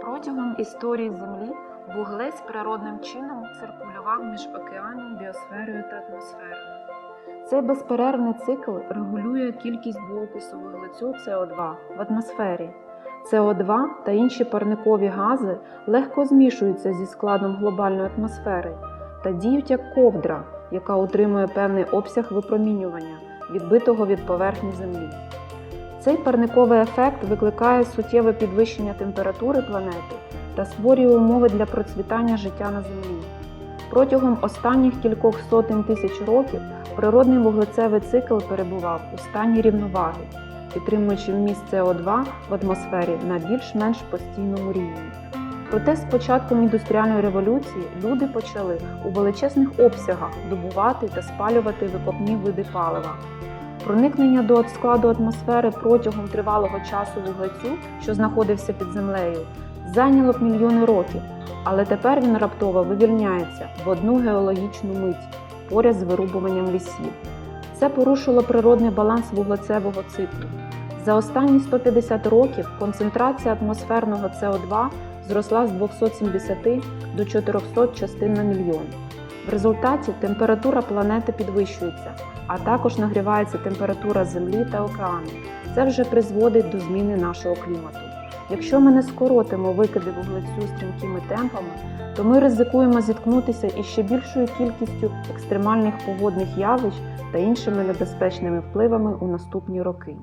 Протягом історії Землі вуглець природним чином циркулював між океаном, біосферою та атмосферою. Цей безперервний цикл регулює кількість двоокису вуглецю СО2 в атмосфері. СО2 та інші парникові гази легко змішуються зі складом глобальної атмосфери та діють як ковдра, яка утримує певний обсяг випромінювання, відбитого від поверхні Землі. Цей парниковий ефект викликає суттєве підвищення температури планети та створює умови для процвітання життя на Землі. Протягом останніх кількох сотень тисяч років природний вуглецевий цикл перебував у стані рівноваги, підтримуючи вміст СО2 в атмосфері на більш-менш постійному рівні. Проте з початком індустріальної революції люди почали у величезних обсягах добувати та спалювати викопні види палива. Проникнення до складу атмосфери протягом тривалого часу вуглецю, що знаходився під землею, зайняло б мільйони років, але тепер він раптово вивільняється в одну геологічну мить поряд з вирубуванням лісів. Це порушило природний баланс вуглецевого циклу. За останні 150 років концентрація атмосферного СО2 зросла з 270 до 400 частин на мільйон. В результаті температура планети підвищується, а також нагрівається температура Землі та океану. Це вже призводить до зміни нашого клімату. Якщо ми не скоротимо викиди вуглецю стрімкими темпами, то ми ризикуємо зіткнутися із ще більшою кількістю екстремальних погодних явищ та іншими небезпечними впливами у наступні роки.